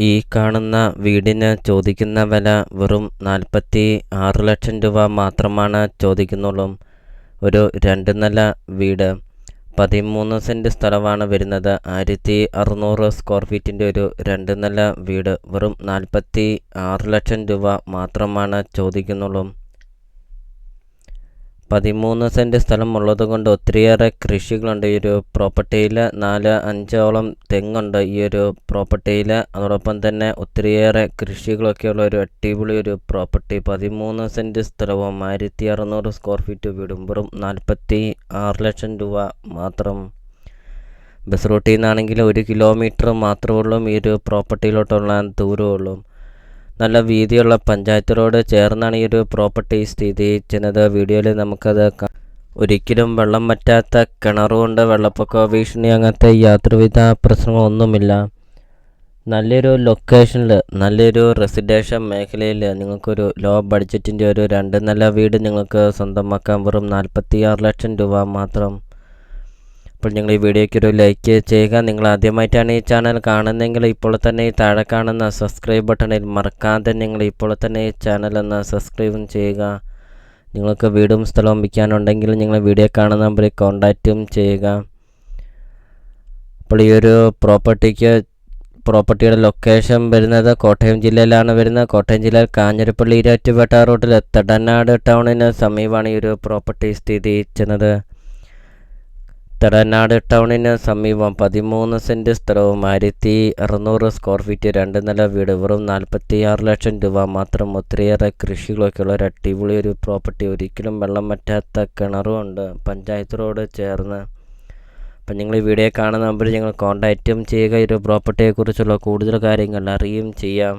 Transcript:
ഈ കാണുന്ന വീടിന് ചോദിക്കുന്ന വില വെറും നാൽപ്പത്തി ആറ് ലക്ഷം രൂപ മാത്രമാണ് ചോദിക്കുന്നുള്ളൂ. ഒരു രണ്ട് നില വീട് പതിമൂന്ന് സെന്റ് സ്ഥലമാണ് വരുന്നത്. ആയിരത്തി അറുന്നൂറ് സ്ക്വയർ ഫീറ്റിന്റെ ഒരു രണ്ട് നില വീട് വെറും നാൽപ്പത്തി ആറ് ലക്ഷം രൂപ മാത്രമാണ് ചോദിക്കുന്നുള്ളൂ. പതിമൂന്ന് സെന്റ് സ്ഥലം ഉള്ളതുകൊണ്ട് ഒത്തിരിയേറെ കൃഷികളുണ്ട്. ഈ ഒരു പ്രോപ്പർട്ടിയിൽ നാല് അഞ്ചോളം തെങ്ങുണ്ട് ഈ ഒരു പ്രോപ്പർട്ടിയിൽ അതോടൊപ്പം തന്നെ ഒത്തിരിയേറെ കൃഷികളൊക്കെയുള്ള ഒരു അടിപൊളി ഒരു പ്രോപ്പർട്ടി. പതിമൂന്ന് സെന്റ് സ്ഥലവും ആയിരത്തി അറുന്നൂറ് സ്ക്വയർ ഫീറ്റ് വീടും. വെറും നാൽപ്പത്തി ആറ് ലക്ഷം രൂപ മാത്രം. ബസ് റൂട്ടിൽ നിന്നാണെങ്കിൽ ഒരു കിലോമീറ്റർ മാത്രമേ ഉള്ളൂ ഈ ഒരു പ്രോപ്പർട്ടിയിലോട്ടുള്ള ദൂരമുള്ളൂ. നല്ല വീതിയുള്ള പഞ്ചായത്ത് റോഡ് ചേർന്നാണ് ഈ ഒരു പ്രോപ്പർട്ടി സ്ഥിതി ചെയ്യുന്നത് വീഡിയോയിൽ നമുക്കത് ഒരിക്കലും വെള്ളം പറ്റാത്ത കിണറുകൊണ്ട് വെള്ളപ്പൊക്ക ഭീഷണി അങ്ങനത്തെ യാതൊരുവിധ പ്രശ്നങ്ങളൊന്നുമില്ല. നല്ലൊരു ലൊക്കേഷനിൽ നല്ലൊരു റെസിഡൻഷ്യൽ മേഖലയിൽ നിങ്ങൾക്കൊരു ലോ ബഡ്ജറ്റിന്റെ ഒരു രണ്ട് നില വീട് നിങ്ങൾക്ക് സ്വന്തമാക്കാൻ വെറും നാൽപ്പത്തി ലക്ഷം രൂപ മാത്രം. അപ്പോൾ നിങ്ങൾ ഈ വീഡിയോയ്ക്ക് ഒരു ലൈക്ക് ചെയ്യുക. നിങ്ങൾ ആദ്യമായിട്ടാണ് ഈ ചാനൽ കാണുന്നതെങ്കിൽ ഇപ്പോൾ തന്നെ ഈ താഴെ കാണുന്ന സബ്സ്ക്രൈബ് ബട്ടണിൽ മറക്കാതെ നിങ്ങൾ ഇപ്പോൾ തന്നെ ഈ ചാനൽ ഒന്ന് സബ്സ്ക്രൈബും ചെയ്യുക. നിങ്ങൾക്ക് വീടും സ്ഥലവും വിൽക്കാനുണ്ടെങ്കിൽ നിങ്ങൾ വീഡിയോ കാണുന്ന നമ്പറിൽ കോൺടാക്റ്റും ചെയ്യുക. അപ്പോൾ ഈ ഒരു പ്രോപ്പർട്ടിക്ക് പ്രോപ്പർട്ടിയുടെ ലൊക്കേഷൻ വരുന്നത് കോട്ടയം ജില്ലയിലാണ് വരുന്നത്. കോട്ടയം ജില്ലയിൽ കാഞ്ഞിരപ്പള്ളി ഇരാറ്റുപേട്ട റോഡിൽ തടനാട് ടൗണിന് സമീപമാണ് ഈ ഒരു പ്രോപ്പർട്ടി സ്ഥിതി ചെയ്യുന്നത്. തടനാട് ടൗണിന് സമീപം പതിമൂന്ന് സെന്റ് സ്ഥലവും ആയിരത്തി അറുന്നൂറ് സ്ക്വയർ ഫീറ്റ് രണ്ട് നില വീട് വെറും നാൽപ്പത്തി ആറ് ലക്ഷം രൂപ മാത്രം. ഒത്തിരിയേറെ കൃഷികളൊക്കെയുള്ള ഒരു അടിപൊളി ഒരു പ്രോപ്പർട്ടി ഒരിക്കലും വെള്ളം പറ്റാത്ത കിണറും ഉണ്ട്. പഞ്ചായത്ത് റോഡ് ചേർന്ന്. അപ്പം നിങ്ങൾ ഈ വീഡിയോ കാണുന്ന നമ്പർ ഞങ്ങൾ കോൺടാക്റ്റും ചെയ്യുക. ഈ ഒരു പ്രോപ്പർട്ടിയെക്കുറിച്ചുള്ള കൂടുതൽ കാര്യങ്ങൾ അറിയുകയും ചെയ്യാം.